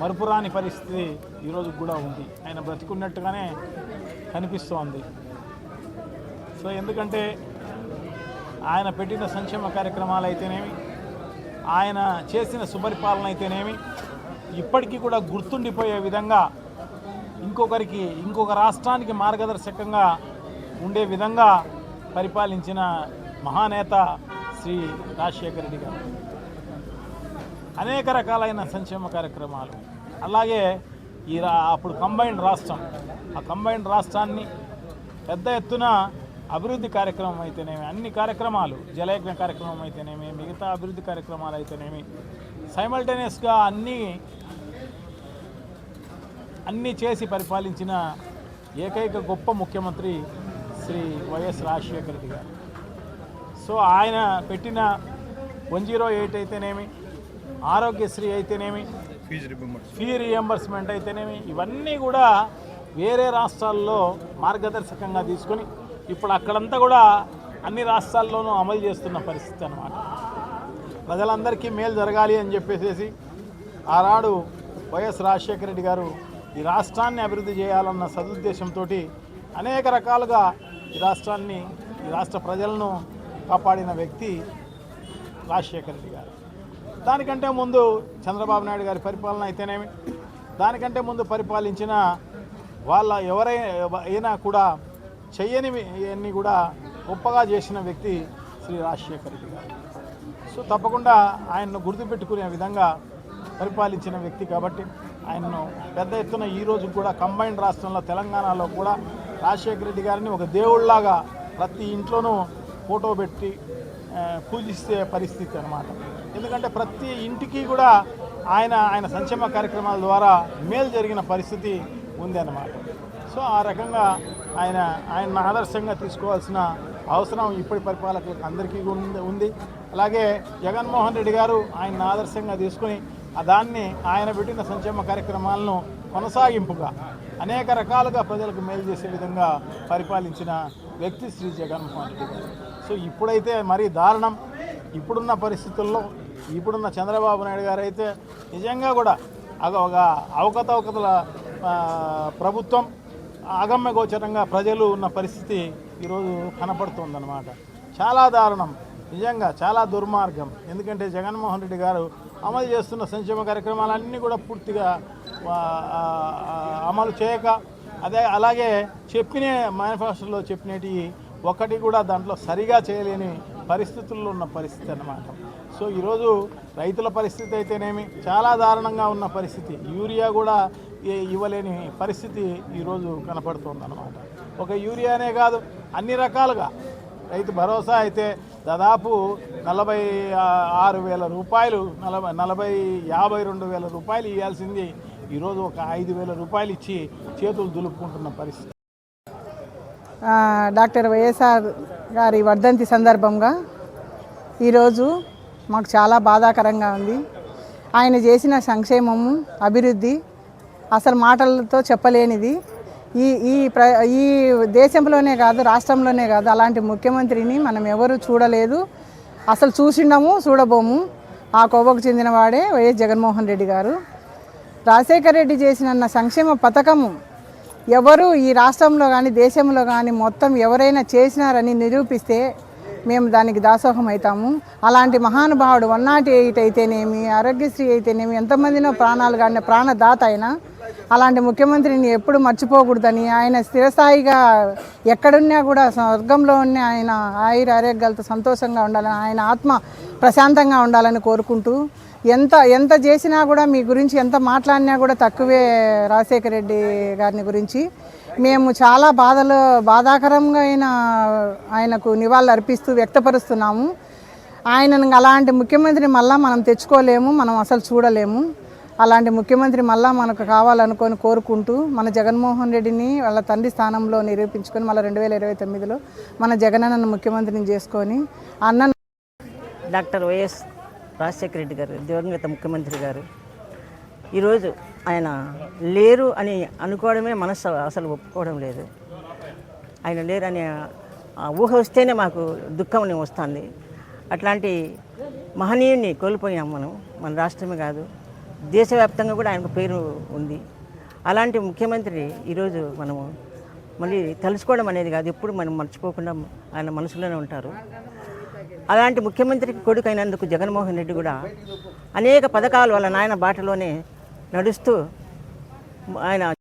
మరుపురాని పరిస్థితి ఈరోజు కూడా ఉంది. ఆయన బ్రతికున్నట్టుగానే కనిపిస్తోంది. సో ఎందుకంటే ఆయన పెట్టిన సంక్షేమ కార్యక్రమాలు అయితేనేమి ఆయన చేసిన సుపరిపాలన అయితేనేమి ఇప్పటికీ కూడా గుర్తుండిపోయే విధంగా ఇంకొకరికి ఇంకొక రాష్ట్రానికి మార్గదర్శకంగా ఉండే విధంగా పరిపాలించిన మహానేత శ్రీ రాజశేఖర రెడ్డి గారు. అనేక రకాలైన సంక్షేమ కార్యక్రమాలు. అలాగే ఈ రా అప్పుడు కంబైన్డ్ రాష్ట్రం. ఆ కంబైన్డ్ రాష్ట్రాన్ని పెద్ద ఎత్తున అభివృద్ధి కార్యక్రమం అయితేనేమి అన్ని కార్యక్రమాలు జలయజ్ఞ కార్యక్రమం అయితేనేమి మిగతా అభివృద్ధి కార్యక్రమాలు అయితేనేమి సైమల్టేనియస్గా అన్నీ అన్నీ చేసి పరిపాలించిన ఏకైక గొప్ప ముఖ్యమంత్రి శ్రీ వైఎస్ రాజశేఖర రెడ్డి గారు. సో ఆయన పెట్టిన వన్ జీరో ఎయిట్ అయితేనేమి ఆరోగ్యశ్రీ అయితేనేమి? ఫీ రియంబర్స్మెంట్ అయితేనేమి? ఇవన్నీ కూడా వేరే రాష్ట్రాల్లో మార్గదర్శకంగా తీసుకొని ఇప్పుడు అక్కడంతా కూడా అన్ని రాష్ట్రాల్లోనూ అమలు చేస్తున్న పరిస్థితి అన్నమాట. ప్రజలందరికీ మేలు జరగాలి అని చెప్పేసి ఆనాడు వైఎస్ రాజశేఖర రెడ్డి గారు ఈ రాష్ట్రాన్ని అభివృద్ధి చేయాలన్న సదుద్దేశంతో అనేక రకాలుగా ఈ రాష్ట్రాన్ని ఈ రాష్ట్ర ప్రజలను కాపాడిన వ్యక్తి రాజశేఖర రెడ్డి గారు. దానికంటే ముందు చంద్రబాబు నాయుడు గారి పరిపాలన అయితేనేమి? దానికంటే ముందు పరిపాలించిన వాళ్ళ ఎవరైనా కూడా చెయ్యని కూడా గొప్పగా చేసిన వ్యక్తి శ్రీ రాజశేఖర రెడ్డి గారు. సో తప్పకుండా ఆయన్ను గుర్తుపెట్టుకునే విధంగా పరిపాలించిన వ్యక్తి కాబట్టి ఆయన్ను పెద్ద ఎత్తున ఈ రోజు కూడా కంబైన్డ్ రాష్ట్రంలో తెలంగాణలో కూడా రాజశేఖర రెడ్డి గారిని ఒక దేవుళ్ళలాగా ప్రతి ఇంట్లోనూ ఫోటో పెట్టి పూజిస్తే పరిస్థితి అన్నమాట. ఎందుకంటే ప్రతి ఇంటికి కూడా ఆయన ఆయన సంక్షేమ కార్యక్రమాల ద్వారా మేలు జరిగిన పరిస్థితి ఉంది అన్నమాట సో ఆ రకంగా ఆయన ఆయన ఆదర్శంగా తీసుకోవాల్సిన అవసరం ఇప్పటి పరిపాలకులకు అందరికీ ఉంది ఉంది. అలాగే జగన్మోహన్ రెడ్డి గారు ఆయన ఆదర్శంగా తీసుకుని దాన్ని ఆయన పెట్టిన సంక్షేమ కార్యక్రమాలను కొనసాగింపుగా అనేక రకాలుగా ప్రజలకు మేలు చేసే విధంగా పరిపాలించిన వ్యక్తి శ్రీ జగన్మోహన్ రెడ్డి గారు. సో ఇప్పుడైతే మరీ దారుణం. ఇప్పుడున్న పరిస్థితుల్లో ఇప్పుడున్న చంద్రబాబు నాయుడు గారు అయితే నిజంగా కూడా అగ ఒక అవకతవకతల ప్రభుత్వం అగమ్య గోచరంగా ప్రజలు ఉన్న పరిస్థితి ఈరోజు కనపడుతుందన్నమాట. చాలా దారుణం. నిజంగా చాలా దుర్మార్గం. ఎందుకంటే జగన్మోహన్ రెడ్డి గారు అమలు చేస్తున్న సంక్షేమ కార్యక్రమాలన్నీ కూడా పూర్తిగా అమలు చేయక అదే అలాగే చెప్పిన మేనిఫెస్టోలో చెప్పినవి ఒకటి కూడా దాంట్లో సరిగా చేయలేని పరిస్థితుల్లో ఉన్న పరిస్థితి అన్నమాట. సో ఈరోజు రైతుల పరిస్థితి అయితేనేమి చాలా దారుణంగా ఉన్న పరిస్థితి. యూరియా కూడా ఇవ్వలేని పరిస్థితి ఈరోజు కనపడుతుందన్నమాట. ఒక యూరియానే కాదు అన్ని రకాలుగా. రైతు భరోసా అయితే దాదాపు నలభై ఆరు వేల రూపాయలు నలభై నలభై యాభై రెండు వేల రూపాయలు ఇవ్వాల్సింది ఈరోజు ఒక ఐదు వేల రూపాయలు ఇచ్చి చేతులు దులుపుకుంటున్న పరిస్థితి. డాక్టర్ వైఎస్ఆర్ గారి వర్ధంతి సందర్భంగా ఈరోజు మాకు చాలా బాధాకరంగా ఉంది. ఆయన చేసిన సంక్షేమము అభివృద్ధి అసలు మాటలతో చెప్పలేనిది. ఈ ఈ ప్ర ఈ దేశంలోనే కాదు రాష్ట్రంలోనే కాదు అలాంటి ముఖ్యమంత్రిని మనం ఎవరు చూడలేదు. అసలు చూసిండము చూడబోము. ఆ కోవకు చెందినవాడే వైఎస్ జగన్మోహన్ రెడ్డి గారు. రాజశేఖర రెడ్డి చేసిన సంక్షేమ పథకము ఎవరు ఈ రాష్ట్రంలో కానీ దేశంలో కానీ మొత్తం ఎవరైనా చేసినారని నిరూపిస్తే మేము దానికి దాసోహం అవుతాము. అలాంటి మహానుభావుడు వన్ నాట్ ఎయిట్ అయితేనేమి ఆరోగ్యశ్రీ అయితేనేమి ఎంతమందినో ప్రాణాలు కానీ ప్రాణదాత అయినా అలాంటి ముఖ్యమంత్రిని ఎప్పుడు మర్చిపోకూడదని ఆయన స్థిరస్థాయిగా ఎక్కడున్నా కూడా స్వర్గంలో ఉన్న ఆయన ఆయుర ఆరోగ్యాలతో సంతోషంగా ఉండాలని ఆయన ఆత్మ ప్రశాంతంగా ఉండాలని కోరుకుంటూ ఎంత ఎంత చేసినా కూడా మీ గురించి ఎంత మాట్లాడినా కూడా తక్కువే రాజశేఖర రెడ్డి గారిని గురించి. మేము చాలా బాధలో బాధాకరంగా అయిన ఆయనకు నివాళులు అర్పిస్తూ వ్యక్తపరుస్తున్నాము. ఆయనను అలాంటి ముఖ్యమంత్రి మళ్ళా మనం తెచ్చుకోలేము మనం అసలు చూడలేము. అలాంటి ముఖ్యమంత్రి మళ్ళా మనకు కావాలనుకొని కోరుకుంటూ మన జగన్మోహన్ రెడ్డిని వాళ్ళ తండ్రి స్థానంలో నిరూపించుకొని మళ్ళీ రెండు వేల ఇరవై తొమ్మిదిలో మన జగనన్నను ముఖ్యమంత్రిని చేసుకొని అన్న డాక్టర్ వైఎస్ రాజశేఖర రెడ్డి గారు దివంగత ముఖ్యమంత్రి గారు. ఈరోజు ఆయన లేరు అని అనుకోవడమే మనసు అసలు ఒప్పుకోవడం లేదు. ఆయన లేరు అనే ఊహ వస్తేనే మాకు దుఃఖం వస్తుంది. అట్లాంటి మహనీయుని కోల్పోయాం మనం మన రాష్ట్రమే కాదు. దేశవ్యాప్తంగా కూడా ఆయనకు పేరు ఉంది. అలాంటి ముఖ్యమంత్రి ఈరోజు మనము మళ్ళీ తలుచుకోవడం అనేది కాదు. ఎప్పుడు మనం మర్చిపోకుండా ఆయన మనసులోనే ఉంటారు. అలాంటి ముఖ్యమంత్రికి కొడుకు అయినందుకు జగన్మోహన్ రెడ్డి కూడా అనేక పథకాలు వాళ్ళ నాయన బాటలోనే నడుస్తూ ఆయన